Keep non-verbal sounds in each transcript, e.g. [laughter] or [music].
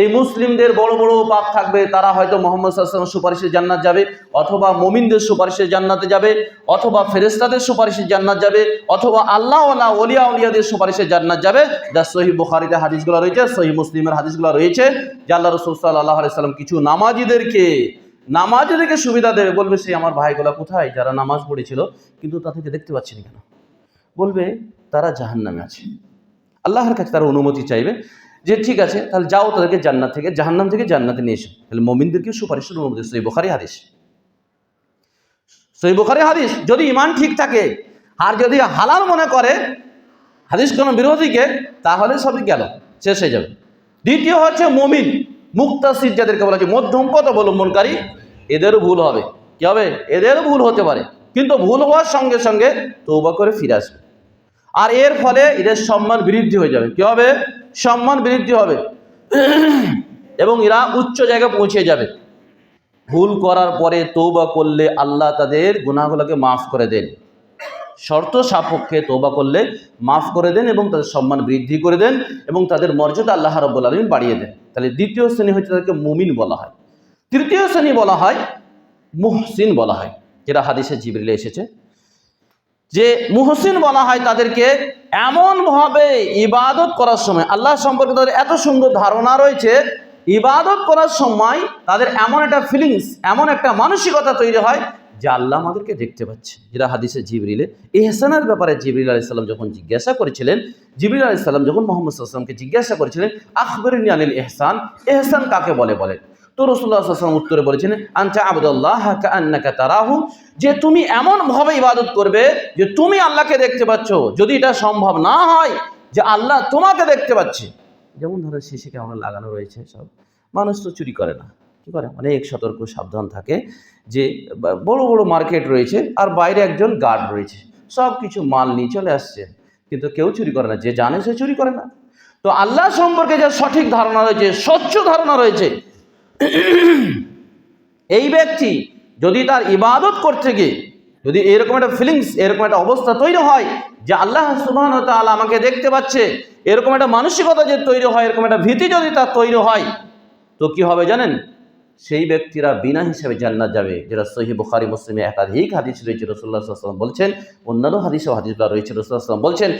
এই মুসলিমদের বড় বড় পাপ থাকবে, তারা হয়তো মোহাম্মদ সাল্লাম সুপারিশে জান্নাত যাবে, অথবা মোমিনদের সুপারিশে জান্নাতে যাবে, অথবা ফেরেস্তাদের সুপারিশে জান্নাত যাবে, অথবা আল্লাহ আল্লাহ অলিয়া উলিয়াদের সুপারিশে জান্নাত যাবে। যা সহি বুখারিতে হাদিসগুলো রয়েছে সহি মুসলিমের হাদিসগুলো রয়েছে, যে আল্লাহ রসুল সাল্লাহ সাল্লাম কিছু নামাজিদেরকে নামাজিদেরকে সুবিধা দেবে। বলবে, সেই আমার ভাইগুলা কোথায়? যারা নামাজ পড়েছিল, কিন্তু তাদেরকে দেখতে পাচ্ছি না কেন? বলবে, তারা জাহান্নামে আছে। আল্লাহর কাছে তারা অনুমতি চাইবে যে ঠিক আছে, তাহলে যাও তাদেরকে জান্নাত থেকে, জাহান্নাম থেকে জান্নাতে নিয়ে এসো। তাহলে মমিনদেরকে সুপারিশের অনুমতি সই বোখারি হাদিস। সই বোখারি হাদিস, যদি ইমান ঠিক থাকে, আর যদি হালাল মনে করে, হাদিস কোনো বিরোধীকে, তাহলে সবই গেল, শেষ হয়ে যাবে। দ্বিতীয় হচ্ছে মমিন মুক্তাসির যাদেরকে বলা হচ্ছে, মধ্যম পথ অবলম্বনকারী এদেরও ভুল হবে। কি হবে? এদেরও ভুল হতে পারে। কিন্তু ভুল হওয়ার সঙ্গে সঙ্গে তৌবা করে ফিরে আসবে। আর এর ফলে এদের সম্মান বৃদ্ধি হয়ে যাবে। কি হবে? সম্মান বৃদ্ধি হবে। [clears throat] এবং এরা উচ্চ জায়গায় পৌঁছে যাবে। ভুল করার পরে তৌবা করলে আল্লাহ তাদের গুনাহগুলোকে মাফ করে দেন। শর্ত সাপক্ষে তৌবা করলে মাফ করে দেন এবং তাদের সম্মান বৃদ্ধি করে দেন এবং তাদের মর্যাদা আল্লাহ রব্বুল আলমিন বাড়িয়ে দেন। তাহলে দ্বিতীয় শ্রেণি হচ্ছে তাদেরকে মুমিন বলা হয়। তৃতীয় শ্রেণি বলা হয় মুহসিন বলা হয়, যেটা হাদিসে জিবরিলে এসেছে। যে মুহসিন বলা হয় তাদেরকে, এমনভাবে ইবাদত করার সময়, আল্লাহ সম্পর্কে তাদের এত সুন্দর ধারণা রয়েছে, ইবাদত করার সময় তাদের এমন একটা ফিলিংস এমন একটা মানসিকতা তৈরি হয় যে আল্লাহ আমাদেরকে দেখতে পাচ্ছে। যেটা হাদিসে জিবরিলে, এহসানের ব্যাপারে জিবরিল আলাইসাল্লাম যখন জিজ্ঞাসা করেছিলেন, জিবরিল আলাইসাল্লাম যখন মোহাম্মদ সাল্লামকে জিজ্ঞাসা করেছিলেন, আখবরিনী আনিল এহসান? এহসান কাকে বলে বলে তো রসুল্লাহ সাল্লাম উত্তরে বলেছেন আনচা আবদুল্লাহ তারাহু? যে তুমি এমনভাবে ইবাদত করবে যে তুমি আল্লাহকে দেখতে পাচ্ছ। যদি এটা সম্ভব না হয়, যে আল্লাহ তোমাকে দেখতে পাচ্ছে। যেমন ধরো সিসি ক্যামেরা লাগানো রয়েছে সব। মানুষ তো চুরি করে না। কি করে? অনেক সতর্ক, সাবধান থাকে। যে বড় বড় মার্কেট রয়েছে আর বাইরে একজন গার্ড রয়েছে। সব কিছু মাল নিয়ে চলে আসছে। কিন্তু কেউ চুরি করে না। যে জানে সে চুরি করে না। তো আল্লাহ সম্পর্কে যে সঠিক ধারণা রয়েছে, স্বচ্ছ ধারণা রয়েছে এই ব্যক্তি যদি তার ইবাদত করতে গিয়ে যদি এরকম একটা ফিলিংস এরকম একটা অবস্থা তৈরি হয় যে আল্লাহ সুবহান তাআলা আমাকে দেখতে পাচ্ছে, এরকম একটা মানসিকতা যে তৈরি হয়, এরকম একটা ভীতি যদি তার তৈরি হয়, তো কি হবে জানেন? সেই ব্যক্তিরা বিনা হিসেবে জান্নাত যাবে। যেটা সহি বুখারি, মুসলিমে একাধিক হাদিস রয়েছে রসুল্লাহ সাল্লাম বলছেন, অন্যান্য হাদিসও হাদিসগুলো রয়েছে রসুল্লাহ সাল্লাম বলছেন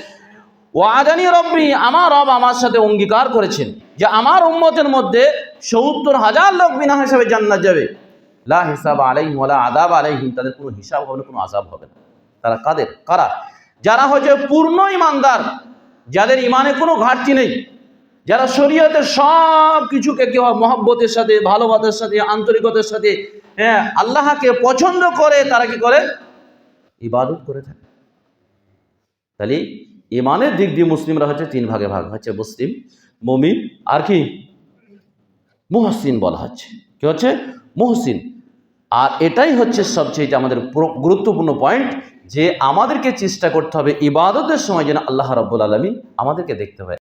ও আদানি রব্বি, আমার রব আমার সাথে অঙ্গীকার করেছেন যে আমার উম্মতের মধ্যে সত্তর হাজার লোক বিনা হিসাবে জান্নাত যাবে। লা হিসাব আলাইহিম ওয়ালা আদাব আলাইহিম, তাদের কোনো হিসাব হবে না, কোনো আজাব হবে না। তারা কাদের? কারা? যারা হচ্ছে পূর্ণ ইমানদার যাদের ইমানে কোনো ঘাটতি নেই, যারা শরীয়তের সব কিছুকে কেউ মহব্বতের সাথে, ভালোবাসার সাথে, আন্তরিকতার সাথে হ্যাঁ আল্লাহকে পছন্দ করে, তারা কি করে? ইবাদত করে থাকে। তাহলে ইমানের দিক দিয়ে মুসলিমরা হচ্ছে তিন ভাগে ভাগ, হচ্ছে মুসলিম, মমিন আর কি? মুহসিন বলা হচ্ছে। কি হচ্ছে? মুহসিন। আর এটাই হচ্ছে সবচেয়ে যে আমাদের গুরুত্বপূর্ণ পয়েন্ট যে আমাদেরকে চেষ্টা করতে হবে ইবাদতের সময় যেন আল্লাহ রব্বুল আলমী আমাদেরকে দেখতে হয়।